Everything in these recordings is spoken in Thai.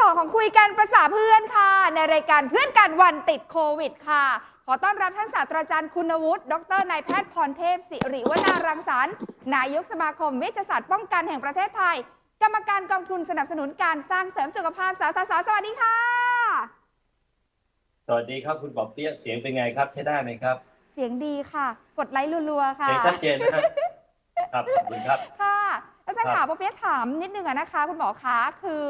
สองของคุยกันภาษาเพื่อนค่ะ ในรายการเพื่อนกันวันติดโควิดค่ะ ขอต้อนรับท่านศาสตราจารย์คุณวุฒิดรนายแพทย์พรเทพสิริวนารังสรรค์นายกสมาคมเวชศาสตร์ป้องกันแห่งประเทศไทย กรรมการกองทุนสนับสนุนการสร้างเสริมสุขภาพสสสสวัสดีค่ะ สวัสดีครับคุณปอบเปี๊ยะเสียงเป็นไงครับใช้ได้ไหมครับ เสียงดีค่ะ กดไลค์รัวๆค่ะเสียงชัดเจนนะครับครับขอบคุณครับค่ะอาจารย์ครัขาบปอเปี๊ยะถามนิดนึงอะนะคะ คุณหมอคะคือ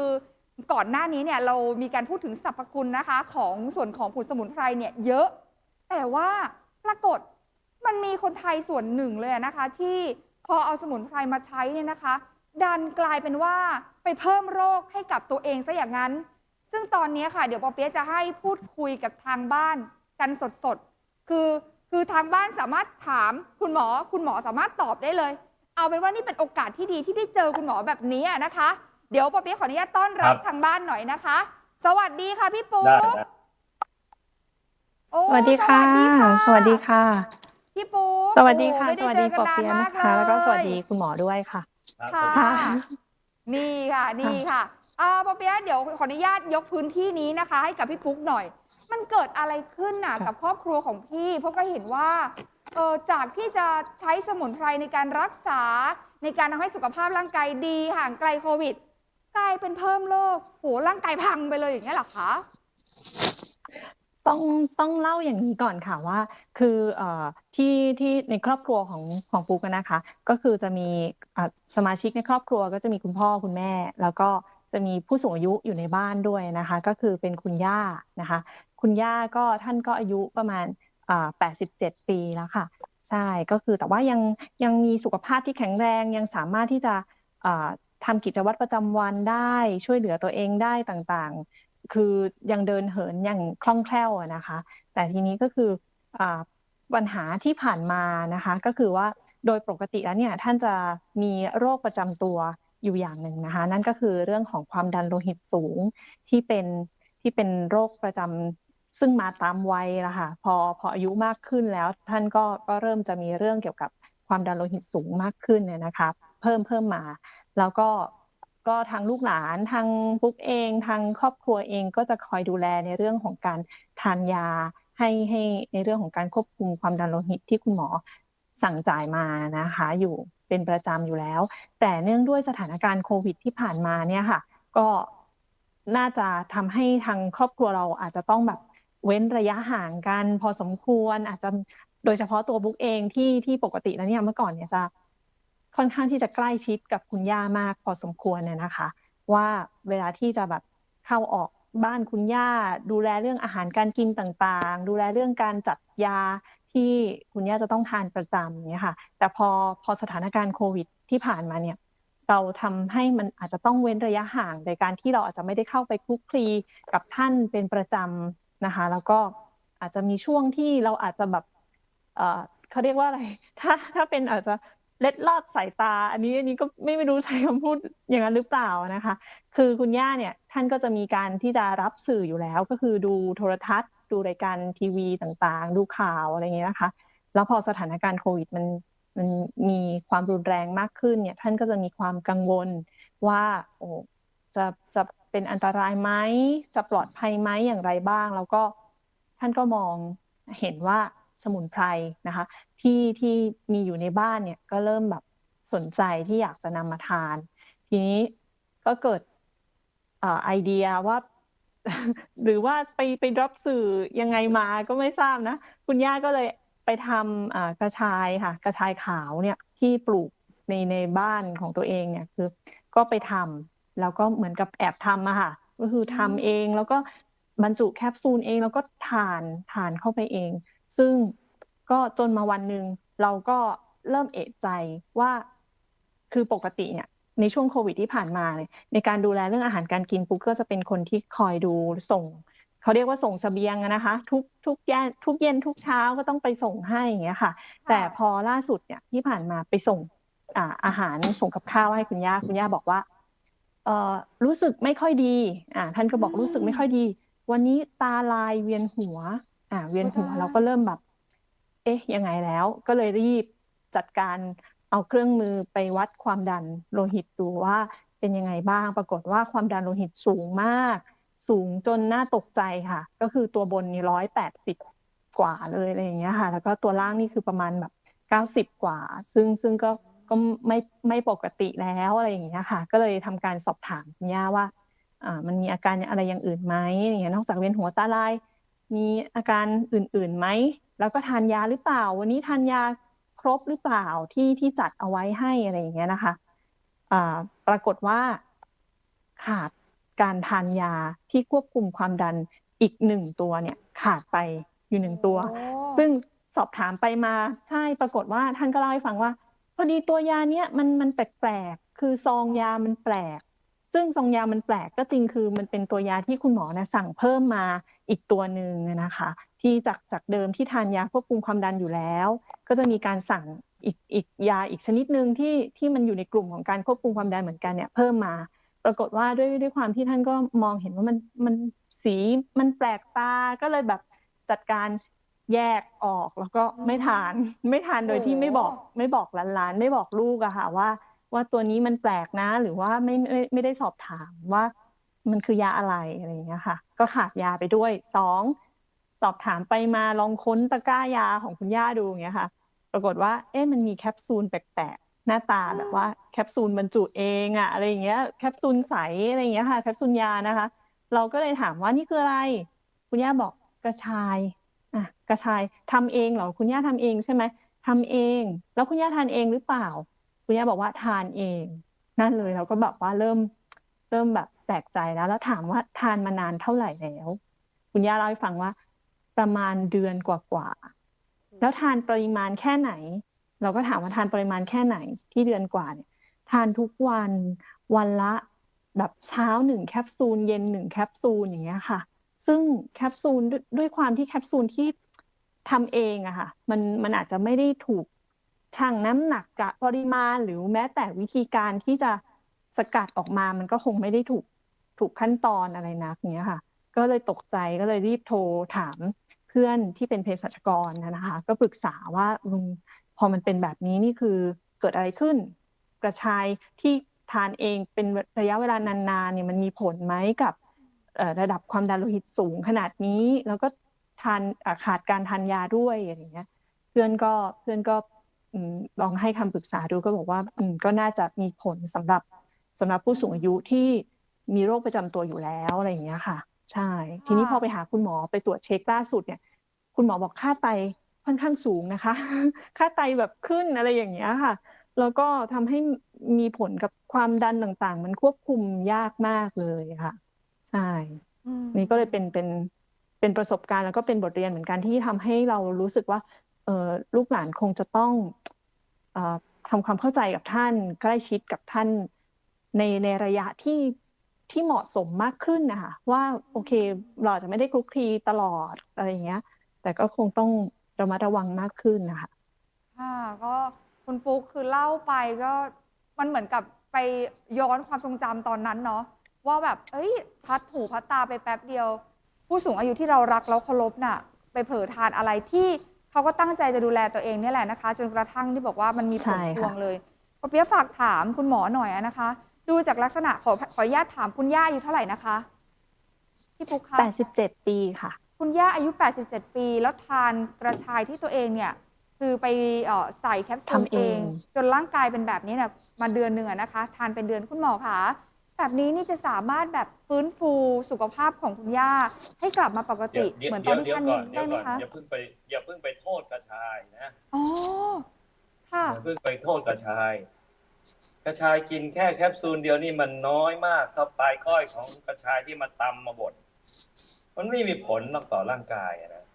ก่อนหน้านี้เนี่ยเรามีการพูดถึงสรรพคุณนะคะ ของส่วนของผุดสมุนไพรเนี่ยเยอะ แต่ว่าปรากฏมันมีคนไทยส่วนหนึ่งเลยนะคะ ที่พอเอาสมุนไพรมาใช้เนี่ยนะคะ ดันกลายเป็นว่าไปเพิ่มโรคให้กับตัวเองซะอย่างนั้น ซึ่งตอนนี้ค่ะ เดี๋ยวปอเปี๊ยะจะให้พูดคุยกับทางบ้านกันสดๆคือคือทางบ้านสามารถถามคุณหมอคุณหมอสามารถตอบได้เลย เอาเป็นว่านี่เป็นโอกาสที่ดีที่ได้เจอคุณหมอแบบนี้นะคะ เดี๋ยวปอเปี๊ยะขออนุญาตต้อนรับครับ ทางบ้านหน่อยนะคะ สวัสดีค่ะพี่ปุ๊ได้กนะโอ้สวัสดีค่ะ สวัสดีค่ะ พี่ปุ๊กสวัสดีค่ะ โอ้สวัสดีไม่ไจปอกัเปียะานะมากคะ แล้วก็สวัสเลยดีคุณหมอด้วยค่ะ ครับค่ะค่ะนี่ค่ะ นี่ค่ะอ่าปอเปี๊ยะเดี๋ยวขออนุญาตยกพื้นที่นี้นะคะ ให้กับพี่ปุ๊กหน่อย มันเกิดอะไรขึ้นน่ะค่ะ กับครอบครัวของพี่ เพราะก็เห็นว่าเออจากที่จะใช้สมุนไพรในการรักษาในการทำให้สุขภาพร่างกายดีห่างไกลโควิด กลายเป็นเพิ่มโรคโหร่างกายพังไปเลยอย่างเงี้ยเหรอคะ ต้องต้องเล่าอย่างนี้ก่อนค่ะว่า คือเอ่อที่ที่ในครอบครัวของของปุ๊กอะนะคะ ก็คือจะมีอะสมาชิกในครอบครัวก็จะมีคุณพ่อคุณแม่ แล้วก็จะมีผู้สูงอายุอยู่ในบ้านด้วยนะคะ ก็คือเป็นคุณย่านะคะ คุณย่าก็ท่านก็อายุประมาณอ่า87 ปีแล้วค่ะ ใช่ก็คือแต่ว่ายังยังมีสุขภาพที่แข็งแรงยังสามารถที่จะอ่า ทำกิจวัตรประจำวันได้ช่วยเหลือตัวเองได้ต่างๆ คือยังเดินเหินอย่างคล่องแคล่วนะคะ แต่ทีนี้ก็คืออปัญหาที่ผ่านมานะคะ ก็คือว่าโดยปกติแล้วเนี่ยท่านจะมีโรคประจำตัวอยู่อย่างหนึ่งนะคะ นั่นก็คือเรื่องของความดันโลหิตสูงที่เป็นที่เป็นโรคประจำซึ่งมาตามวัยละค่ะพอพออายุมากขึ้นแล้วท่านก็ก็เริ่มจะมีเรื่องเกี่ยวกับความดันโลหิตสูงมากขึ้นเนี่ยนะคะ เพิ่มเพิ่มมา แล้วก็ก็ทางลูกหลานทางปุ๊กเองทางครอบครัวเองก็จะคอยดูแลในเรื่องของการทานยาให้ให้ในเรื่องของการควบคุมความดันโลหิตที่คุณหมอสั่งจ่ายมานะคะ อยู่เป็นประจำอยู่แล้ว แต่เนื่องด้วยสถานการณ์โควิดที่ผ่านมาเนี่ยค่ะ ก็น่าจะทำให้ทางครอบครัวเราอาจจะต้องแบบเว้นระยะห่างกันพอสมควร อาจจะโดยเฉพาะตัวบุ๊กเองที่ที่ปกติแล้วเนี่ยเมื่อก่อนเนี่ยจะ ค่อนข้างที่จะใกล้ชิดกับคุณย่ามากพอสมควรเนี่ยนะคะ ว่าเวลาที่จะแบบเข้าออกบ้านคุณย่า ดูแลเรื่องอาหารการกินต่างๆ ดูแลเรื่องการจัดยาที่คุณย่าจะต้องทานประจำเนี่ยค่ะ แต่พอพอสถานการณ์โควิดที่ผ่านมาเนี่ย เราทำให้มันอาจจะต้องเว้นระยะห่างในการที่เราอาจจะไม่ได้เข้าไปคลุกคลีกับท่านเป็นประจำนะคะ แล้วก็อาจจะมีช่วงที่เราอาจจะแบบเออเขาเรียกว่าอะไร ถ้าถ้าเป็นอาจจะ เล็ดลอดสายตา อันนี้อันนี้ก็ไม่ไม่รู้ใช้คำพูดอย่างนั้นหรือเปล่านะคะ คือคุณย่าเนี่ยท่านก็จะมีการที่จะรับสื่ออยู่แล้ว ก็คือดูโทรทัศน์ ดูรายการทีวีต่างๆ ดูข่าวอะไรอย่างเงี้ยนะคะ แล้วพอสถานการณ์โควิดมันมันมีความรุนแรงมากขึ้นเนี่ย ท่านก็จะมีความกังวลว่าโอ้จะจะเป็นอันตรายไหมจะปลอดภัยไหมอย่างไรบ้าง แล้วก็ท่านก็มองเห็นว่า สมุนไพรนะคะ ที่ที่มีอยู่ในบ้านเนี่ยก็เริ่มแบบสนใจที่อยากจะนำมาทาน ทีนี้ก็เกิดอไอเดียว่าหรือว่าไปไปรับสื่อยังไงมาก็ไม่ทราบนะ คุณย่าก็เลยไปทำกระชายค่ะ กระชายขาวเนี่ยที่ปลูกในในบ้านของตัวเองเนี่ยคือ ก็ไปทำแล้วก็เหมือนกับแอบทำอะค่ะ ก็คือทำเองแล้วก็บรรจุแคปซูลเองแล้วก็ทานทานเข้าไปเอง ซึ่งก็จนมาวันหนึ่งเราก็เริ่มเอะใจว่าคือปกติเนี่ยในช่วงโควิดที่ผ่านมาเนี่ยในการดูแลเรื่องอาหารการกินปุ๊กก็จะเป็นคนที่คอยดูส่งเขาเรียกว่าส่งเสบียงนะคะ ทุกทุกเย็นทุกเย็นทุกเช้าก็ต้องไปส่งให้อย่างเงี้ยค่ะ แต่พอล่าสุดเนี่ยที่ผ่านมาไปส่งอ่าอาหารส่งกับข้าวให้คุณย่าคุณย่าบอกว่าเออรู้สึกไม่ค่อยดีอ่าท่านก็บอกรู้สึกไม่ค่อยดี วันนี้ตาลายเวียนหัว อ่าเวียนหัวโอ้ตายเราก็เริ่มแบบ เอ๊ะยังไงแล้ว ก็เลยรีบจัดการเอาเครื่องมือไปวัดความดันโลหิตดูว่าเป็นยังไงบ้าง ปรากฏว่าความดันโลหิตสูงมาก สูงจนน่าตกใจค่ะ ก็คือตัวบนนี่ร้อยแปดสิบกว่าเลยอะไรอย่างเงี้ยค่ะ แล้วก็ตัวล่างนี่คือประมาณแบบเก้าสิบกว่า ซึ่งซึ่งก็ก็ไม่ไม่ปกติแล้วอะไรอย่างเงี้ยค่ะ ก็เลยทำการสอบถามคุณย่าว่า อ่า มันมีอาการอะไรอย่างอื่นไหมอย่างเงี้ยนอกจากเวียนหัวตาลาย มีอาการอื่นๆไหม แล้วก็ทานยาหรือเปล่า วันนี้ทานยาครบหรือเปล่าที่ที่จัดเอาไว้ให้อะไรอย่างเงี้ยนะคะอ่าปรากฏว่าขาดการทานยาที่ควบคุมความดันอีกหนึ่งตัวเนี่ยขาดไปอยู่หนึ่งตัวโอ้ซึ่งสอบถามไปมาใช่ปรากฏว่าท่านก็เล่าให้ฟังว่า พอดีตัวยาเนี้ยมันมันแปลกๆคือซองยามันแปลก ซึ่งซองยามันแปลกก็จริงคือมันเป็นตัวยาที่คุณหมอนะสั่งเพิ่มมาอีกตัวหนึ่งนะคะ ที่จากจากเดิมที่ทานยาควบคุมความดันอยู่แล้ว ก็จะมีการสั่งอีกอีกยาอีกชนิดหนึ่งที่ที่มันอยู่ในกลุ่มของการควบคุมความดันเหมือนกันเนี่ยเพิ่มมา ปรากฏว่าด้วยด้วยความที่ท่านก็มองเห็นว่ามันมันสีมันแปลกตาก็เลยแบบจัดการแยกออกแล้วก็ไม่ทานไม่ทานโดยที่ไม่บอกไม่บอกหลานๆไม่บอกลูกอะค่ะว่า ว่าตัวนี้มันแปลกนะ หรือว่าไม่ไม่ไม่ได้สอบถามว่ามันคือยาอะไรอะไรอย่างเงี้ยค่ะ ก็ขาดยาไปด้วยสองสอบถามไปมาลองค้นตะกร้ายาของคุณย่าดูอย่างเงี้ยค่ะ ปรากฏว่า เอ๊ะมันมีแคปซูลแปลกๆหน้าตาแบบว่าแคปซูลบรรจุเองอะอะไรอย่างเงี้ยแคปซูลใสอะไรอย่างเงี้ยค่ะแคปซูลยานะคะ เราก็เลยถามว่านี่คืออะไร คุณย่าบอกกระชายอะกระชายทำเองเหรอคุณย่าทำเองใช่ไหมทำเอง แล้วคุณย่าทานเองหรือเปล่า คุณย่าบอกว่าทานเอง นั่นเลยเราก็แบบว่าเริ่มเริ่มแบบแปลกใจแล้ว แล้วถามว่าทานมานานเท่าไหร่แล้ว คุณย่าเล่าให้ฟังว่า ประมาณเดือนกว่าๆแล้วทานปริมาณแค่ไหน เราก็ถามว่าทานปริมาณแค่ไหน ที่เดือนกว่าเนี่ย ทานทุกวันวันละแบบเช้าหนึ่งแคปซูลเย็นหนึ่งแคปซูลอย่างเงี้ยค่ะ ซึ่งแคปซูลด้วยด้วยความที่แคปซูลที่ทำเองอะค่ะ มันมันอาจจะไม่ได้ถูก ชั่งน้ำหนักกะปริมาณ หรือแม้แต่วิธีการที่จะสกัดออกมามันก็คงไม่ได้ถูกถูกขั้นตอนอะไรนักเนี้ยค่ะ ก็เลยตกใจก็เลยรีบโทรถามเพื่อนที่เป็นเภสัชกรนะคะ ก็ปรึกษาว่าอืมพอมันเป็นแบบนี้นี่คือเกิดอะไรขึ้น กระชายที่ทานเองเป็นระยะเวลานานๆเนี่ยมันมีผลไหมกับระดับความดันโลหิตสูงขนาดนี้ แล้วก็ทานขาดการทานยาด้วยอะไรอย่างเงี้ย เพื่อนก็เพื่อนก็ ลองให้คำปรึกษาดูก็บอกว่าอืมก็น่าจะมีผลสำหรับสำหรับผู้สูงอายุที่มีโรคประจำตัวอยู่แล้วอะไรอย่างเงี้ยค่ะ ใช่ ทีนี้พอไปหาคุณหมอไปตรวจเช็คล่าสุดเนี่ย คุณหมอบอกค่าไตค่อนข้างสูงนะคะ ค่าไตแบบขึ้นอะไรอย่างเงี้ยค่ะ แล้วก็ทำให้มีผลกับความดันต่างๆ มันควบคุมยากมากเลยค่ะ ใช่อืมนี่ก็เลยเป็นเป็นเป็นประสบการณ์แล้วก็เป็นบทเรียนเหมือนกันที่ทำให้เรารู้สึกว่าเออ ลูกหลานคงจะต้องออทำความเข้าใจกับท่าน ใกล้ชิดกับท่านในในระยะที่ที่เหมาะสมมากขึ้นนะคะว่าโอเคเราจะไม่ได้คลุกคลีตลอดอะไรอย่างเงี้ย แต่ก็คงต้องระมัดระวังมากขึ้นนะคะค่ะก็คุณปุ๊กคือเล่าไปก็มันเหมือนกับไปย้อนความทรงจำตอนนั้นเนาะว่าแบบ เอ้ย พัดหูพัดตาไปแป๊บเดียว ผู้สูงอายุที่เรารักแล้วเคารพน่ะ ไปเผลอทานอะไรที่ เขาก็ตั้งใจจะดูแลตัวเองเนี่ยแหละนะคะ จนกระทั่งที่บอกว่ามันมีผใช่ลค่ะพวงเลยปอเปียะฝากถามคุณหมอหน่อยอะนะคะ ดูจากลักษณะขอขออนุญาตถามคุณย่าอายุเท่าไหร่นะคะพี่ปุ๊กคะแปดสิบเจ็ดปีค่ะ คุณย่าอายุ87ปี แล้วทานกระชายที่ตัวเองเนี่ย คือไปเอ่อใส่แคปซูลทำเองเอง จนร่างกายเป็นแบบนี้เนี่ยมาเดือนหนึ่งอะนะคะ ทานเป็นเดือนคุณหมอคะ แบบนี้นี่จะสามารถแบบฟื้นฟูสุขภาพของคุณย่าให้กลับมาปกเดี๋ติยวเดี๋ยวเหมือนตเดี๋อยนวที่เดี๋ยวทานก่นี้อนเดี๋ได้ยวไหมก่อนคะอย่าเพิ่งไปอย่าเพิ่งไปโทษกระชายนะอ๋อค่ะอย่าเพิ่งไปโทษกระชาย กระชายกินแค่แคปซูลเดียวนี่มันน้อยมากเท่าปลายก้อยของกระชายที่มาตำมาบดมันไม่มีผลหรอกต่อร่างกายอะนะ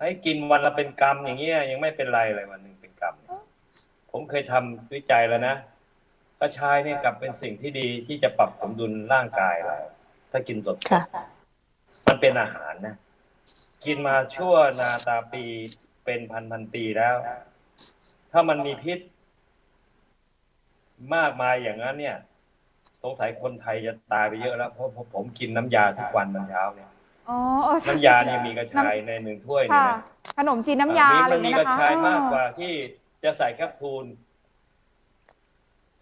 ให้กินวันละเป็นกรัมอย่างเงี้ยยังไม่เป็นไรเลยวันหนึ่งเป็นกรัมเนี่ยผมเคยทำวิจัยแล้วนะ กระชายเนี่ยกลับเป็นสิ่งที่ดีที่จะปรับสมดุลร่างกายเราถ้ากินสดๆค่ะ มันเป็นอาหารนะ กินมาชั่วนาตาปีเป็นพันพันๆปีแล้ว ถ้ามันมีพิษ มากมายอย่างนั้น เนี่ย สงสัยคนไทยจะตายไปเยอะแล้วเพราะผมผมกินน้ำยาทุกวันตอนเช้าเนี่ยอ๋อเออใช่น้ำยาเนี่ยมีกระชายในหนึ่งถ้วยเนี่ยค่ะนะขนมจีนน้ำยาอะไรมัอย่างมีเงี้ยกระนะคะชายมากกอ๋อว่าที่จะใส่แคปซูล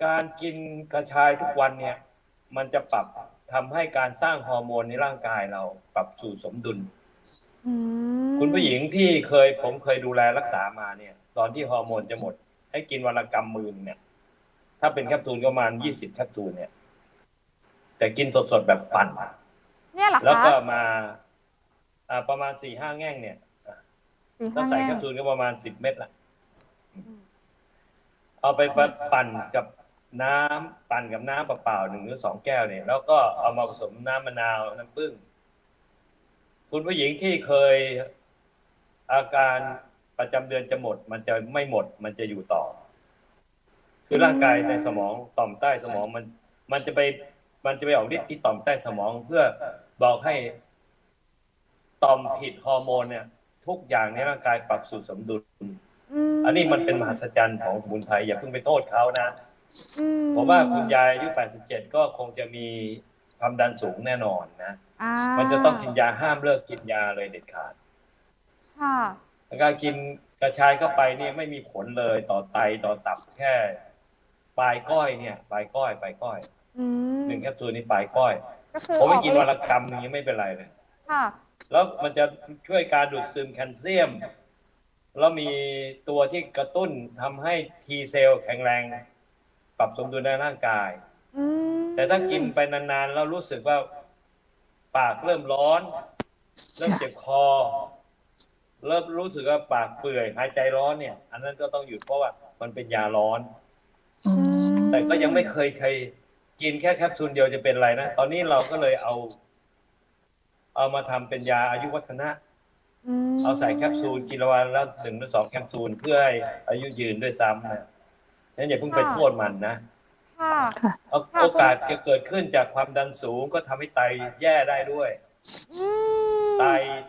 กการกินกระชายทุกวันเนี่ย มันจะปรับทำให้การสร้างฮอร์โมนในร่างกายเราปรับสู่สมดุลอืมคุณผู้หญิงที่เคยผมเคยดูแลรักษามาเนี่ย ตอนที่ฮอร์โมนจะหมด ให้กินวันละกำมือเนี่ย ถ้าเป็นแคปซูลก็ประมาณยี่สิบแคปซูลเนี่ย แต่กินสดๆแบบปั่นเนี่ยเหรอแล้วคะก็มาอ่าประมาณสี่ห้าแง่งเนี่ยสี่ถ้าห้าใส่แง่แคงปซูลก็ประมาณสิบเม็ดละเอาไปปั่นกับ น้ำปั่นกับน้ำเปล่าๆหนึ่งหรือสองแก้วเนี่ย แล้วก็เอามาผสมน้ำมะนาวน้ำผึ้งคุณผู้หญิงที่เคยอาการประจำเดือนจะหมด มันจะไม่หมด มันจะอยู่ต่อ คือร่างกายในสมองต่อมใต้สมองมัน มันจะไป มันจะไปออกฤทธิ์ที่ต่อมใต้สมองเพื่อบอกให้ต่อมผิดฮอร์โมนเนี่ย ทุกอย่างในร่างกายปรับสู่สมดุลอันนี้มันเป็นมหัศจรรย์ของสมุนไพรอย่าเพิ่งไปโทษเขานะอื ผมว่าคุณยายอายุ 87 ก็คงจะมีความดันสูงแน่นอนนะอ่ามันจะต้องกินยาห้ามเลิกกินยาเลยเด็ดขาด ค่ะการกินกระชายเข้าไปเนี่ยไม่มีผลเลยต่อไตต่อตับแค่ปลายก้อยเนี่ย ปลายก้อยปลายก้อยอืมหนึ่งแคปซูลนี่ปลายก้อยก็คือผมไม่กินออวันฤทละธิ์กำอย่างนี้ไม่เป็นไรเลยค่ะแล้วมันจะช่วยการดูดซึมแคลเซียม แล้วมีตัวที่กระตุ้นทำให้ทีเซลล์แข็งแรงป รับสมดุลในร่างกายอืมแต่ถ้ากินไปนานๆแล้วรู้สึกว่า ปากเริ่มร้อน เริ่มเจ็บคอ เริ่มรู้สึกว่าปากเปื่อยหายใจร้อนเนี่ย อันนั้นก็ต้องหยุดเพราะว่ามันเป็นยาร้อนอืมแต่ก็ยังไม่เคยเคยกินแค่แคปซูลเดียวจะเป็นไรนะ ตอนนี้เราก็เลยเอา เอามาทำเป็นยาอายุวัฒนะมเอาใส่แคปซูลกินละวันละหนึ่งหรือสองแคปซูลเพื่อให้อายุยืนด้วยซ้ำนะ งั้นอย่าเพิ่งไปโทษมันนะค่ะค่ะเอาค่ะ โอกาสจะเกิดขึ้นจากความดันสูงก็ทำให้ไตแย่ได้ด้วย อืมไต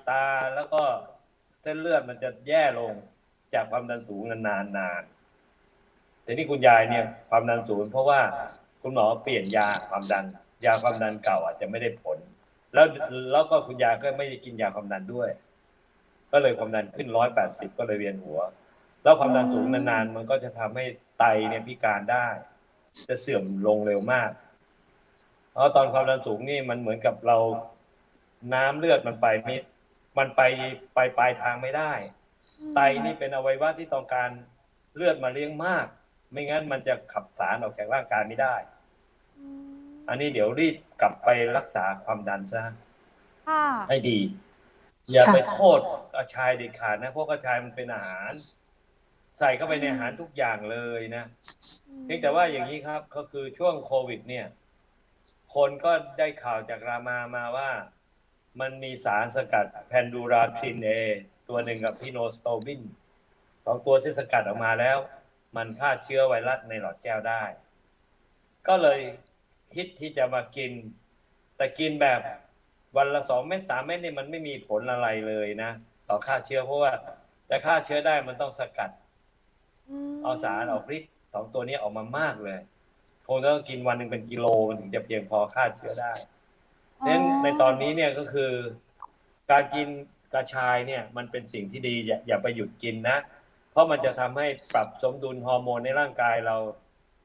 ตาแล้วก็เส้นเลือดมันจะแย่ลงจากความดันสูงนานๆนานแต่นี่คุณยายเนี่ย ความดันสูงเพราะว่าคุณหมอเปลี่ยนยาความดัน ยาความดันเก่าอาจจะไม่ได้ผล แล้วแล้วก็คุณยายก็ไม่ได้กินยาความดันด้วย ก็เลยความดันขึ้นร้อยแปดสิบก็เลยเวียนหัว แล้วความดันสูงนานๆ มันก็จะทำให้ไตเนี่ยพิการได้ จะเสื่อมลงเร็วมาก เพราะตอนความดันสูงนี่มันเหมือนกับเราน้ำเลือดมันไปไม่มันไปไปปลายทางไม่ได้ ไตนี่เป็นอวัยวะที่ต้องการเลือดมาเลี้ยงมาก ไม่งั้นมันจะขับสารออกจากร่างกายไม่ได้อืมอันนี้เดี๋ยวรีบกลับไปรักษาความดันซะค่ะให้ดี อย่าค่ะไปโทษกระชายเด็ดขาดนะเพราะกระชายมันเป็นอาหาร ใส่เข้าไปในอาหารทุกอย่างเลยนะเพียงแต่ว่าอย่างนี้ครับก็คือช่วงโควิด เนี่ย คนก็ได้ข่าวจากรามามาว่า มันมีสารสกัดแพนดูราทรินเอตัวหนึ่งกับพิโนสโตบินสองตัวที่สกัดออกมาแล้ว มันฆ่าเชื้อไวรัสในหลอดแก้วได้ ก็เลยคิดที่จะมากิน แต่กินแบบวันละสองเม็ดสามเม็ดนี่มันไม่มีผลอะไรเลยนะ ต่อฆ่าเชื้อเพราะว่าจะฆ่าเชื้อได้มันต้องสกัดม เอาสารออกฤทธิ์สองตัวนี้ออกมามากเลย คงต้องกินวันหนึ่งเป็นกิโลมันถึงจะเพียงพอฆ่าเชื้อได้ดังนั้นในตอนนี้เนี่ยก็คือ การกินกระชายเนี่ยมันเป็นสิ่งที่ดีอย่าอย่าไปหยุดกินนะ เพราะมันจะทำให้ปรับสมดุลฮอร์โมนในร่างกายเรา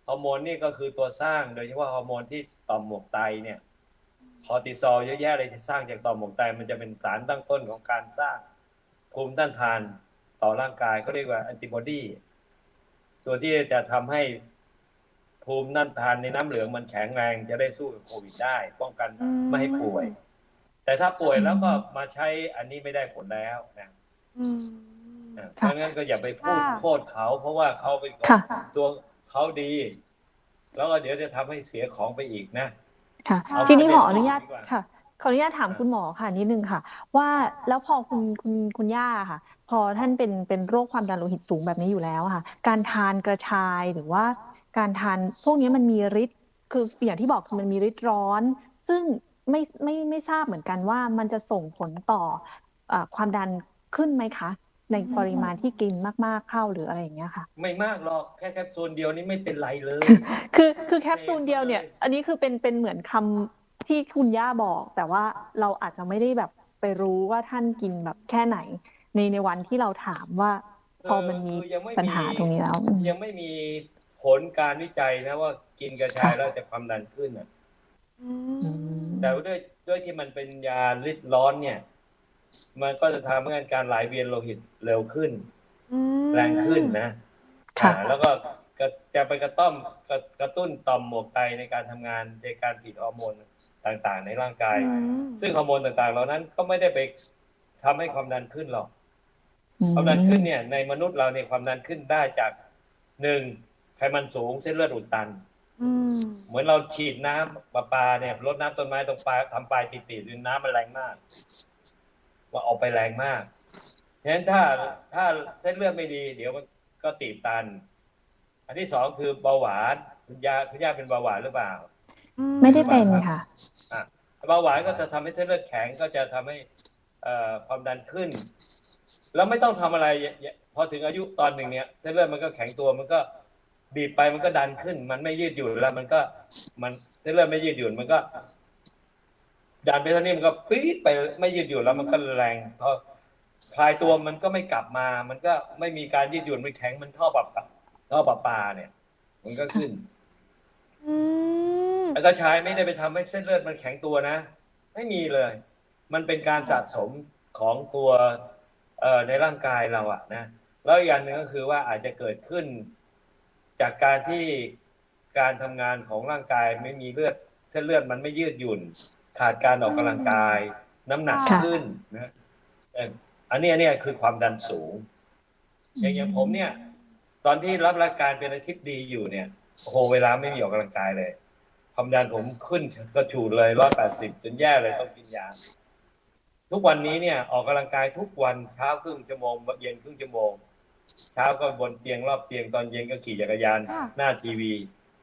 ฮอร์โมนนี่ก็คือตัวสร้างโดยเฉพาะฮอร์โมนที่ต่อมหมวกไตเนี่ยคอร์ติซอลเยอะแยะเลยที่สร้างจากต่อมหมวกไตมันจะเป็นสารตั้งต้นของการสร้างภูมิต้านทานต่อร่างกายเขาเรียกว่าแอนติบอดี ตัวที่จะทำให้ภูมิต้านทานในน้ำเหลืองมันแข็งแรงจะได้สู้กับโควิดได้ ป้องกันอืมไม่ให้ป่วย แต่ถ้าป่วยแล้วก็มาใช้อันนี้ไม่ได้ผลแล้วนะอืมนะเพราะงั้นก็อย่าไปพูดค่ะโทษเขา เพราะว่าเขาเป็นคนค่ะตัวเขาดี แล้วก็เดี๋ยวจะทำให้เสียของไปอีกนะ ค่ะเอาทีนี้ประเด็นขออนุญาตดีกว่าค่ะ ขออนุญาตถามครับคุณหมอค่ะนิดนึงค่ะ ว่าแล้วพอคุณคุณคุณย่าค่ะ พอท่านเป็นเป็นโรคความดันโลหิตสูงแบบนี้อยู่แล้วอะค่ะ การทานกระชายหรือว่า การทานพวกนี้มันมีฤทธิ์คืออย่างที่บอกคือมันมีฤทธิ์ร้อน ซึ่งไม่ไม่ไม่ทราบเหมือนกันว่ามันจะส่งผลต่อเอ่อความดันขึ้นไหมคะ ในปริมาณที่กินมากๆเข้าหรืออะไรอย่างเงี้ยค่ะ ไม่มากหรอกแค่แคปซูลเดียวนี่ไม่เป็นไรเลย คือคือแคปซูลเดียวเนี่ย อันนี้คือเป็นเป็นเหมือนคำ ที่คุณย่าบอก แต่ว่าเราอาจจะไม่ได้แบบไปรู้ว่าท่านกินแบบแค่ไหน ในในวันที่เราถามว่า พอมันมีคือยังไม่ปัญหาตรงนี้แล้วอืมยังไม่มีผลการวิจัยนะว่ากินกระชายแล้วจะความดันขึ้นอะอืมแต่ว่าด้วยด้วยที่มันเป็นยาลิดร้อนเนี่ย มันก็จะทำให้การไหลเวียนโลหิตเร็วขึ้นอืมแรงขึ้นนะค่ะอ่าแล้วก็กระจะไปกระต้อมกระกระตุ้นต่อมหมวกไตในการทำงานในการผลิตฮอร์โมน ต่างๆ ในร่างกายอืมซึ่งฮอร์โมนต่างๆ เหล่านั้นก็ไม่ได้ไปทำให้ความดันขึ้นหรอกอืมความดันขึ้นเนี่ย ในมนุษย์เราเนี่ยความดันขึ้นได้จากหนึ่งไขมันสูงเส้นเลือดอุดตันอืมเหมือนเราฉีดน้ำประปาเนี่ยรดน้ำต้นไม้ตรงปลายทำปลายติดๆหรือน้ำมันแรงมากว่าออกไปแรงมากฉะนั้นถ้าถ้าเส้นเลือดไม่ดี เดี๋ยวมันก็ตีบตัน อันที่สองคือเบาหวานคุณยาคุณย่าเป็นเบาหวานหรือเปล่าอื ไม่ได้เป็นค่ะเบาหวานก็จะทำให้เส้นเลือดแข็งก็จะทำให้เอ่อความดันขึ้น แล้วไม่ต้องทำอะไรอย่าอย่าพอถึงอายุตอนหนึ่งเนี้ยเส้นเลือดมันก็แข็งตัวมันก็บีบไปมันก็ดันขึ้น มันไม่ยืดหยุ่นแล้วมันก็ มันเส้นเลือดไม่ยืดหยุ่นมันก็ ดันไปเท่านี้มันก็ปี๊ดไปไม่ยืดหยุ่นแล้วมันก็แรงพอคลายตัวมันก็ไม่กลับมา มันก็ไม่มีการยืดหยุ่นมันแข็งมันท่อปลาปลาท่อปลาปลาเนี่ย มันก็ขึ้น อืม แล้วก็ใช้ไม่ได้ไปทำให้เส้นเลือดมันแข็งตัวนะ ไม่มีเลย มันเป็นการสะสมของตัวในร่างกายเราอะนะแล้วอีกอย่างหนึ่งก็คือว่าอาจจะเกิดขึ้น จากการที่การทำงานของร่างกายไม่มีเลือดเส้นเลือดมันไม่ยืดหยุ่น ขาดการออกกำลังกาย น้ำหนักขึ้นนะอันนี้เนี่ยคือความดันสูง อย่างอย่างผมเนี่ย ตอนที่รับราชการเป็นอาทิตย์ดีอยู่เนี่ยโอ้โหเวลาไม่มีออกกำลังกายเลย ความดันผมขึ้นกระฉูดเลยร้อยแปดสิบจนแย่เลยต้องกินยาทุกวันนี้เนี่ยออกกำลังกายทุกวันเช้าครึ่งชั่วโมงเย็นครึ่งชั่วโมง เช้าก็บนเตียงรอบเตียงตอนเย็นก็ขี่จักรยานค่ะหน้าทีวี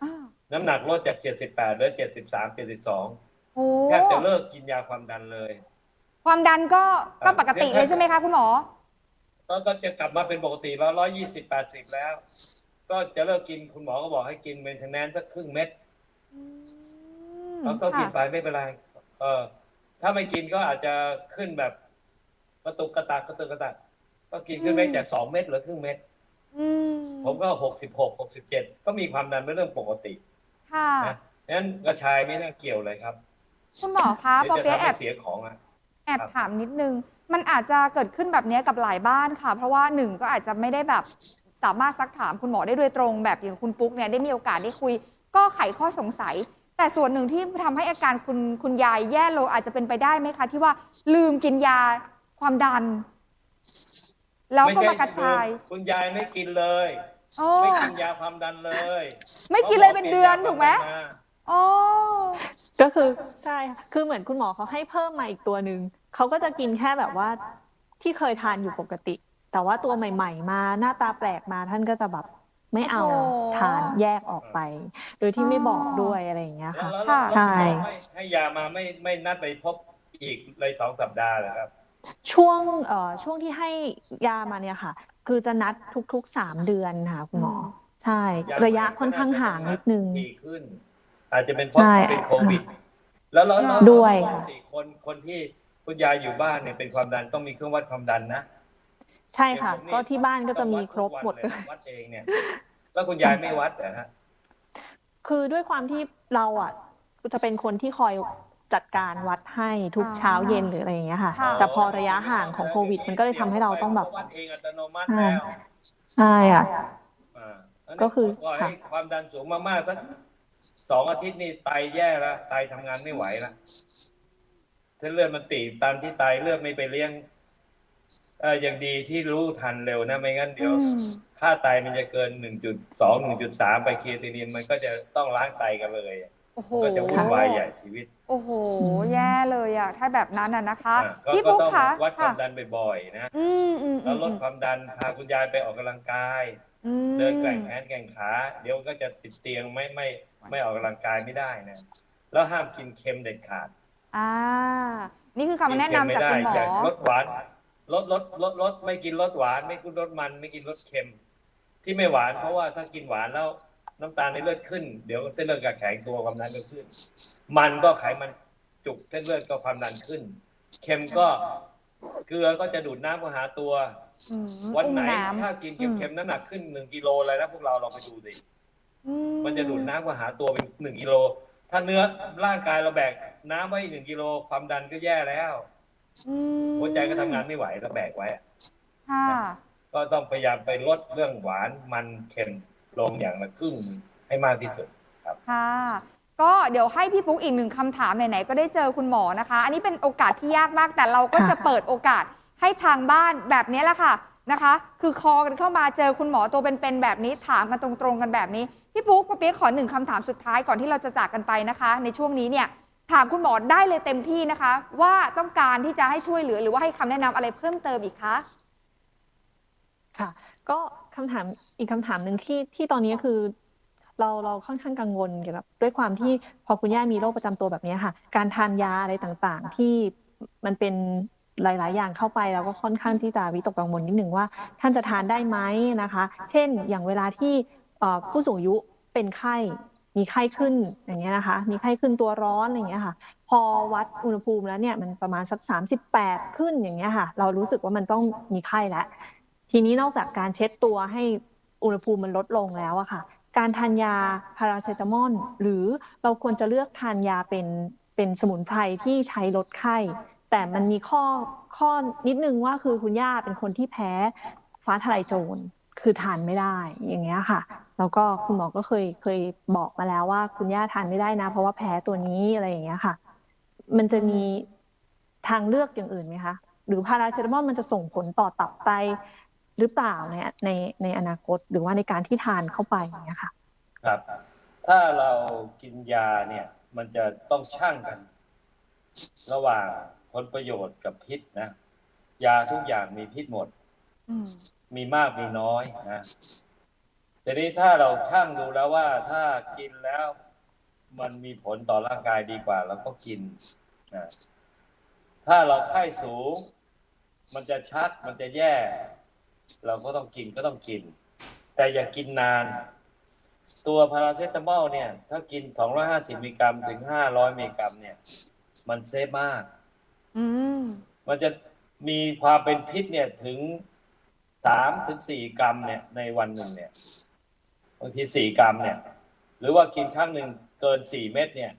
อ่าน้ำหนักลดจากเจ็ดสิบแปดเหลือเจ็ดสิบสามเจ็ดสิบสองโอ้แทบจะเลิกกินยาความดันเลย ความดันก็ก็ปกติเลยใช่ไหมคะคุณหมอตอนก็จะกลับมาเป็นปกติแล้วร้อยยี่สิบแปดสิบแล้ว ก็จะเลิกกินคุณหมอก็บอกให้กินเมนเทนแนนสักครึ่งเม็ดอืม แล้วก็กินค่ะไปไม่เป็นไร เออ ถ้าไม่กินก็อาจจะขึ้นแบบกระตุกกระตักกระตุกกระตักก็กินขึ้นเม็ดจากสองเม็ดเหรือครึ่งเม็ดอืมผมก็หกสิบหกหกสิบเจ็ดก็มีความดันเป็นเรื่องปกติ ค่ะนะนั้นกระชายไม่น่าเกี่ยวเลยครับคุณหมอคะเดี๋พอยวจะเปียทำแอให้บเสียของอะแอบครับถามนิดนึง มันอาจจะเกิดขึ้นแบบนี้กับหลายบ้านค่ะ เพราะว่าหนึ่งก็อาจจะไม่ได้แบบสามารถซักถามคุณหมอได้โดยตรงแบบอย่างคุณปุ๊กเนี่ยได้มีโอกาสได้คุย ก็ไขข้อสงสัย แต่ส่วนหนึ่งที่ทำให้อาการคุณคุณยายแย่ลงอาจจะเป็นไปได้ไหมคะ ที่ว่าลืมกินยาความดัน แล้วก็ไม่มากระจายคือคุณยายไม่กินเลยโอ้ไม่กินยาความดันเลย ไม่กินเลยเป็นเดือนถูกไหมาโอ้ก็คือใช่ค่ะคือเหมือนคุณหมอเขาให้เพิ่มมาอีกตัวหนึ่งเขาก็จะกินแค่แบบว่าที่เคยทานอยู่ปกติ แต่ว่าตัวใหม่ ๆ มาหน้าตาแปลกมาท่านก็จะแบบ ไม่เอาทานแยกออกไป โดยที่ไม่บอกด้วยอะไรอย่างเงี้ยแล้วค่ะ แล้วแล้วใช่คุณหมอไม่ให้ยามาไม่ไม่นัดไปพบอีกเลยสองสัปดาห์เหรอครับ ช่วงเอ่อช่วงที่ให้ยามาเนี่ยค่ะ คือจะนัดทุกๆสามเดือนค่ะคุณหมอ ใช่ ระยะค่อนข้างห่างนิดนึง ดีขึ้น อาจจะเป็นเพราะใช่เป็นโควิด แล้วแล้วแล้วด้วยปกติคนคนที่คุณยายอยู่บ้านเนี่ยเป็นความดันต้องมีเครื่องวัดความดันนะใช่ค่ะเดี๋ยวผมก็ที่บ้านก็จะมีครบหมดต้องวัทุกวันเลยวัดเองเนี่ย แล้วคุณยายไม่วัดเหรอฮะคือด้วยความที่เราอะจะเป็นคนที่คอยจัดการวัดให้ทุกอ่าเช้าเย็นหรืออะไรอย่างเงี้ยค่ะค่ะ แต่พอระยะห่างของโควิด มันก็เลยทำให้เราต้องแบบวัดเองอัตโนมัติใช่แล้วใช่อะอ่าอันนี้ก็คือปล่อยให้ความดันสูงมากๆสักสองอาทิตย์นี่ไตแย่แล้วไตทำงานไม่ไหวแล้วเส้นเลือดมันตีบตามที่ไตเลือดไม่ไปเลี้ยง เอออย่างดีที่รู้ทันเร็วนะไม่งั้นเดี๋ยวอืมค่าไตมันจะเกิน1.2 1.3ไปเครียตินินมันก็จะต้องล้างไตกันเลยโอ้โหมันก็จะวุ่นวายใหญ่ชีวิต โอ้โหอืมแย่เลยอะถ้าแบบนั้นอะนะคะอะก็พี่ก็ปุ๊กต้องคะวัดควาค่ะมดันบ่อยๆนะอืมอืมอืแล้วมลดความดันพาคุณยายไปออกกำลังกายอืมเดินแกว่งแขนแกว่งขา เดี๋ยวก็จะติดเตียงไม่ไม่ไม่ออกกำลังกายไม่ได้นะแล้วห้ามกินเค็มเด็ดขาด อ่า นี่คือคำแนะกินำเค็จากไม่คุณหมอได้ย่างลดหวาน ลดลดลดลดไม่กินรสหวาน ไม่กินรสมัน ไม่กินรสเค็ม ที่ไม่หวานเพราะว่าถ้ากินหวานแล้ว น้ำตาลในเลือดขึ้น เดี๋ยวเส้นเลือดก็แข็งตัวความดันก็ขึ้น มันก็ไขมันจุกเส้นเลือดก็ความดันขึ้น เค็มก็เกลือก็จะดูดน้ำเข้าหาตัวอืมวันไหนอุ้มน้ำถ้ากินเค็มๆน้ำหนักขึ้นหนึ่งกิโลเลยนะพวกเราลองไปดูสิอืมันจะดูดน้ำก็หาตัวเป็นหนึ่งกิโลถ้าเนื้อร่างกายเราแบกน้ำไว้หนึ่งกิโลความดันก็แย่แล้ว อืมหัวใจก็ทำงานไม่ไหวแล้วแบกไว้อะค่ะ ก็ต้องพยายามไปลดเรื่องหวานมันเค็มลงอย่างละครึ่งให้มากที่สุด ค่ะ ก็เดี๋ยวให้พี่ปุ๊กอีกหนึ่งคำถามไหนๆก็ได้เจอคุณหมอนะคะ อันนี้เป็นโอกาสที่ยากมากแต่เราก็ค่ะ จะเปิดโอกาสให้ทางบ้านแบบนี้แหละค่ะนะคะ คือคอกันเข้ามาเจอคุณหมอตัวเป็นๆแบบนี้ถามกันตรงๆกันแบบนี้พี่ปุ๊กปะเปี๊ยกขอหนึ่งคำถามสุดท้ายก่อนที่เราจะจากกันไปนะคะ ในช่วงนี้เนี่ย ถามคุณหมอได้เลยเต็มที่นะคะ ว่าต้องการที่จะให้ช่วยเหลือ หรือว่าให้คำแนะนำอะไรเพิ่มเติมอีกคะ ค่ะ ก็คำถามอีกคำถามหนึ่งที่ที่ตอนนี้คือเราเราค่อนข้างกังวลเกี่ยวกับด้วยความที่พอคุณย่ามีโรคประจำตัวแบบนี้ค่ะ การทานยาอะไรต่างๆ ที่มันเป็นหลาย ๆ อย่างเข้าไปเราก็ค่อนข้างที่จะวิตกกังวลนิดหนึ่งว่า ท่านจะทานได้ไหมนะคะ เช่นอย่างเวลาที่เอ่อผู้สูงอายุเป็นไข้ มีไข้ขึ้นอย่างเงี้ยนะคะ มีไข้ขึ้นตัวร้อนอย่างเงี้ยค่ะ พอวัดอุณหภูมิแล้วเนี่ยมันประมาณสัก 38 ขึ้นอย่างเงี้ยค่ะ เรารู้สึกว่ามันต้องมีไข้แล้วทีนี้นอกจากการเช็ดตัวให้อุณหภูมิมันลดลงแล้วอะค่ะ การทานยาพาราเซตามอลหรือเราควรจะเลือกทานยาเป็นเป็นสมุนไพรที่ใช้ลดไข้ แต่มันมีข้อข้อนิดนึงว่าคือคุณย่าเป็นคนที่แพ้ฟ้าทะลายโจรคือทานไม่ได้อย่างเงี้ยค่ะ แล้วก็คุณหมอก็เคยเคยบอกมาแล้วว่า คุณย่าทานไม่ได้นะ เพราะว่าแพ้ตัวนี้อะไรอย่างเงี้ยค่ะ มันจะมีทางเลือกอย่างอื่นไหมคะ หรือพาราเซตามอลมันจะส่งผลต่อตับไตหรือเปล่าในในในอนาคตหรือว่าในการที่ทานเข้าไปอย่างเงี้ยค่ะ ครับ ถ้าเรากินยาเนี่ย มันจะต้องชั่งกัน ระหว่างผลประโยชน์กับพิษนะ ยาทุกอย่างมีพิษหมดอืมมีมากมีน้อยนะ ทีนี้ถ้าเราชั่งดูแล้วว่าถ้ากินแล้วมันมีผลต่อร่างกายดีกว่าเราก็กินนะถ้าเราไข้สูง มันจะชักมันจะแย่ เราก็ต้องกินก็ต้องกิน แต่อย่ากินนาน ตัวพาราเซตามอลเนี่ย ถ้ากิน 250มิลลิกรัมถึง 500มิลลิกรัมเนี่ย มันเซฟมากอืมมันจะมีความเป็นพิษเนี่ยถึงสามถึงสี่กรัมเนี่ยในวันหนึ่งเนี่ยบางทีสี่กรัมเนี่ย หรือว่ากินครั้งหนึ่งเกินสี่เม็ดเนี่ย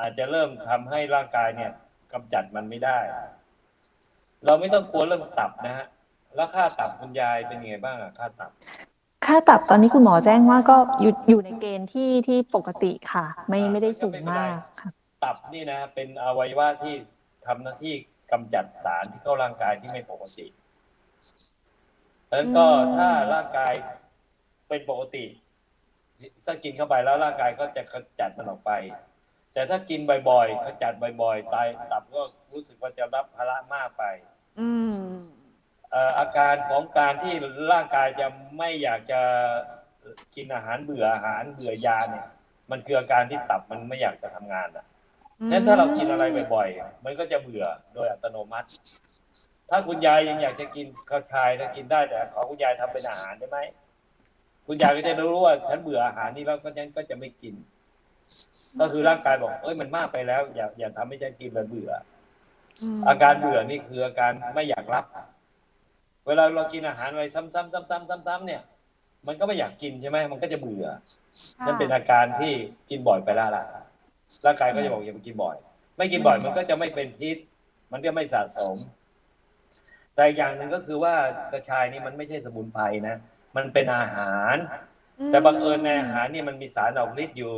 อาจจะเริ่มทำให้ร่างกายเนี่ยกำจัดมันไม่ได้ เราไม่ต้องกลัวเรื่องตับนะฮะแล้วค่าตับคุณยายเป็นยังไงบ้างอะค่าตับ ค่าตับตอนนี้คุณหมอแจ้งว่าก็อยู่อยู่ในเกณฑ์ที่ที่ปกติค่ะ ไม่ไม่ได้สูงมากค่ะตับนี่นะ เป็นอวัยวะที่ทำหน้าที่กำจัดสารที่เข้าร่างกายที่ไม่ปกติเพราะฉะนั้นก็อืมถ้าร่างกายเป็นปกติ ถ้ากินเข้าไปแล้วร่างกายก็จะขจัดมันออกไป แต่ถ้ากินบ่อยๆขจัดบ่อยๆตายตับก็รู้สึกว่าจะรับภาระมากไปอืมเอ่ออาการของการที่ร่างกายจะไม่อยากจะกินอาหารเบื่ออาหารเบื่อยาเนี่ย มันคืออาการที่ตับมันไม่อยากจะทำงานอะนั้นถ้าเรากินอะไรบ่อยๆ มันก็จะเบื่อโดยอัตโนมัติ ถ้าคุณยายยังอยากจะกินข้าวชายถ้ากินได้แต่ขอคุณยายทำเป็นอาหารได้ไหม คุณยายก็จะรู้ว่าฉันเบื่ออาหารนี้แล้วก็ฉันก็จะไม่กิน ก็คือร่างกายบอกเอ้ยมันมากไปแล้ว อย่าอย่าทำให้ฉันกินเลยเบื่อมอาการเบื่อนี่คืออาการไม่อยากรับ เวลาเรากินอาหารอะไรซ้ำๆซ้ำๆซ้ำๆเนี่ย มันก็ไม่อยากกินใช่ไหมมันก็จะเบื่อค่ะนั่นเป็นอาการที่กินบ่อยไปแล้วล่ะร่างกายก็จะบอกอย่าไปกินบ่อย ไม่กินบ่อยมันก็จะไม่เป็นพิษ มันก็ไม่สะสม แต่อีกอย่างหนึ่งก็คือว่ากระชายนี่มันไม่ใช่สมุนไพรนะ มันเป็นอาหาร แต่บังเอิญในอาหารนี่มันมีสารออกฤทธิ์อยู่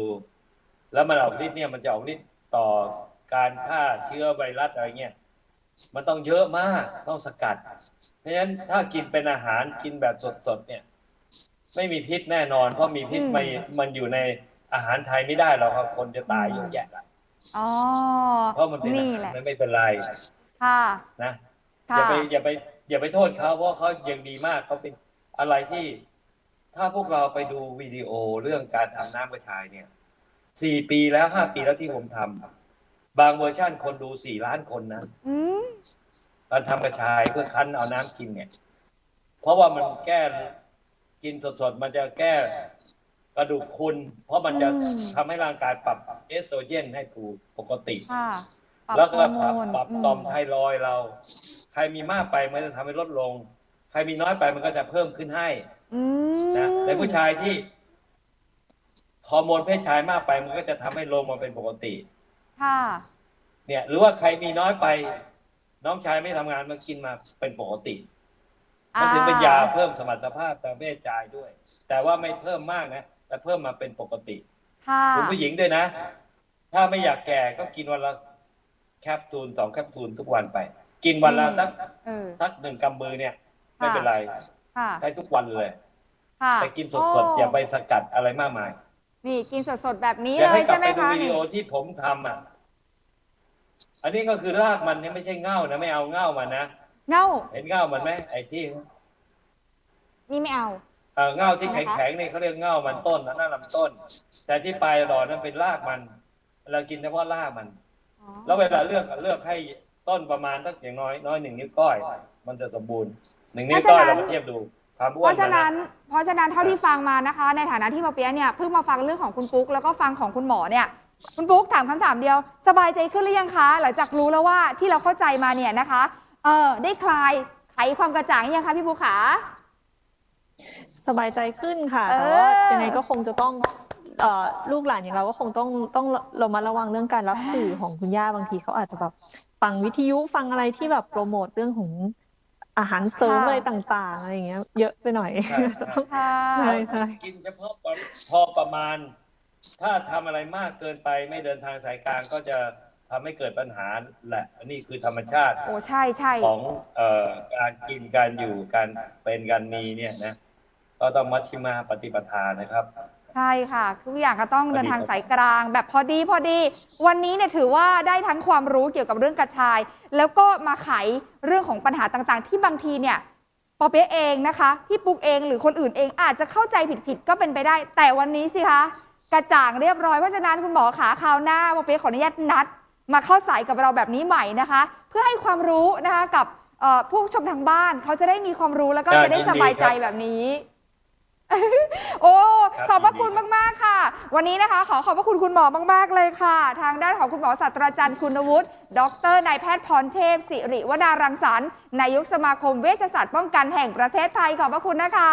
แล้วมันออกฤทธิ์เนี่ยมันจะออกฤทธิ์ต่อการฆ่าเชื้อไวรัสอะไรเงี้ยมันต้องเยอะมากต้องสกัด เพราะฉะนั้นถ้ากินเป็นอาหารกินแบบสดๆเนี่ย ไม่มีพิษแน่นอน เพราะมีพิษอืมมันมันอยู่ในอาหารไทยไม่ได้หรอกครับคนจะตายเยอะแยะละอ๋อเพราะมันเป็นอานี่หารแหละมันไม่เป็นไรค่ะนะอย่าค่ะไปอย่าไปอย่าไปโทษเขาเพราะเขายังดีมากเขาเป็น อะไรที่ถ้าพวกเราไปดูวิดีโอเรื่องการทำน้ำกระชายเนี่ยสี่ปีแล้วห้าปีแล้วที่ผมทำบางเวอร์ชั่นคนดูสี่ล้านคนนะอืมการทำกระชายเพื่อคั้นเอาน้ำกินเนี่ย เพราะว่ามันแก้กินสดๆ มันจะแก้กระดูกคุณ เพราะมันจะอืมทำให้ร่างกายปรับเอสโตรเจนให้ถูกปกติค่ะปรับแล้วก็ฮอร์ปรับโนปรับต่อมไทรอยด์เรา ใครมีมากไปมันจะทำให้ลดลง ใครมีน้อยไปมันก็จะเพิ่มขึ้นให้อืมนะในผู้ชายที่ฮอร์โมนเพศชายมากไป มันก็จะทำให้ลงมาเป็นปกติ ค่ะ เนี่ย หรือว่าใครมีน้อยไป น้องชายไม่ทำงานมากินมาเป็นปกติมันถึงเป็นยาเพิ่มสมรรถภาพทางเพศชายด้วย แต่ว่าไม่เพิ่มมากนะแต่เพิ่มมาเป็นปกติ ค่ะคุณผู้หญิงด้วยนะ ถ้าไม่อยากแก่ก็กินวันละแคปซูลสองแคปซูลทุกวันไป กินวันละสักเออสักหนึ่งกำมือเนี่ย ไม่เป็นไรค่ะได้ทุกวันเลยค่ะแต่กินสดๆอย่าไปสกัดอะไรมากมายนี่กินสดๆแบบนี้อย่าเลให้ยกลัใช่ไหมไปดูคะวิดีนี่โอที่ผมทำอะอันนี้ก็คือรากมันเนี่ยไม่ใช่เง่านะไม่เอาเง่ามันนะเง่าเห็นเง่ามันไหมไอ้ที่นี่ไม่เอาเอ่อเง่าที่แข็งๆนี่เขาเรียกเง่ามันต้นนะหน้าลำต้น แต่ที่ปลายดอกนั้นเป็นรากมัน เรากินเฉพาะรากมันอ๋อแล้วเวลาเลือกเลือกให้ต้นประมาณสักอย่างน้อยน้อยหนึ่งนิ้วก้อย มันจะสมบูรณ์ หนึ่งนิ้วก้อยเรามาเทียบดูความอ้เพวนราะฉะมันั้น เพราะฉะนั้นเท่าที่ฟังมานะคะ ในฐานะที่มาเปียะเนี่ยเพิ่งมาฟังเรื่องของคุณปุ๊กแล้วก็ฟังของคุณหมอเนี่ยคุณปุ๊กถามคำถามเดียว สบายใจขึ้นหรือยังคะ หลังจากรู้แล้วว่าที่เราเข้าใจมาเนี่ยนะคะเออได้คลายไขความกระจ่างยังคะพี่ปุ๊กขา สบายใจขึ้นค่ะเออแต่ว่ายังไงก็คงจะต้องเอ่อลูกหลานอย่างเราก็คงต้องต้องเรามาระวังเรื่องการรับสื่อของคุณย่าบางทีเขาอาจจะแบบฟังวิทยุฟังอะไรที่แบบโปรโมทเรื่องของ อาหารเสริมอะไรต่างๆอะไรอย่างเงี้ย เยอะไปหน่อยใช่ใช่ค่ะใช่ใช่กินเฉพาะพอประมาณ ถ้าทำอะไรมากเกินไปไม่เดินทางสายกลางก็จะทำให้เกิดปัญหาแหละอันนี้คือธรรมชาติ โอ้ใช่ใช่ของเอ่อการกินการอยู่การเป็นการมีเนี่ยนะ ก็ต้องมัชชิมาปฏิปทานะครับ ใช่ค่ะทุกอย่างก็ต้องพอดีเดินทางสายกลาง แบบพอดีพอดี วันนี้เนี่ยถือว่าได้ทั้งความรู้เกี่ยวกับเรื่องกระชาย แล้วก็มาไขเรื่องของปัญหาต่างๆ ที่บางทีเนี่ยปอเปี๊ยะเองนะคะพี่ปุ๊กเองหรือคนอื่นเองอาจจะเข้าใจผิดๆก็เป็นไปได้ แต่วันนี้สิคะกระจ่างเรียบร้อยเพราะฉะนั้นคุณหมอขาคราวหน้าปอเปี๊ยะขออนุญาตนัด มาเข้าสายกับเราแบบนี้ใหม่นะคะ เพื่อให้ความรู้นะคะกับเอ่อผู้ชมทางบ้านเขาจะได้มีความรู้แล้วก็ได้จะได้ยินดีสบายใจครับแบบนี้ โอ้ครับขอบพระยินดีคุณครับมากๆค่ะ วันนี้นะคะ ขอขอบพระคุณคุณหมอมาก ๆ เลยค่ะ ทางด้านของคุณหมอศาสตราจารย์คุณวุฒิดรนายแพทย์พรเทพ สิริวนารังสรรค์นายกสมาคมเวชศาสตร์ป้องกันแห่งประเทศไทยขอบพระคุณนะคะ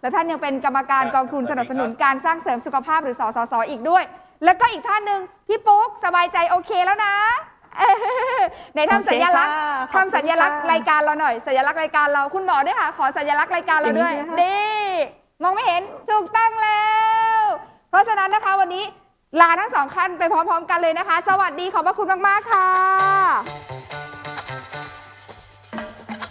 และท่านยังเป็นกรรมการกองทุนสนับสนุนการสร้างเสริมสุขภาพหรือสสสอีกด้วย แล้วก็อีกท่านหนึ่งพี่ปุ๊กสบายใจโอเคแล้วนะ ในทำสัญลักษณ์โอเคค่ะทำสัญลักษณ์ค่ะรายการเราหน่อย สัญลักษณ์รายการเราคุณหมอด้วยค่ะ ขอสัญลักษณ์รายการเราด้วยอย่างนี้ใช่ไหมคะ ดีมองไม่เห็นถูกต้องแล้ว เพราะฉะนั้นนะคะวันนี้ลาทั้งสองขั้นไปพร้อมๆ กันเลยนะคะ สวัสดีขอบพระคุณมากๆค่ะ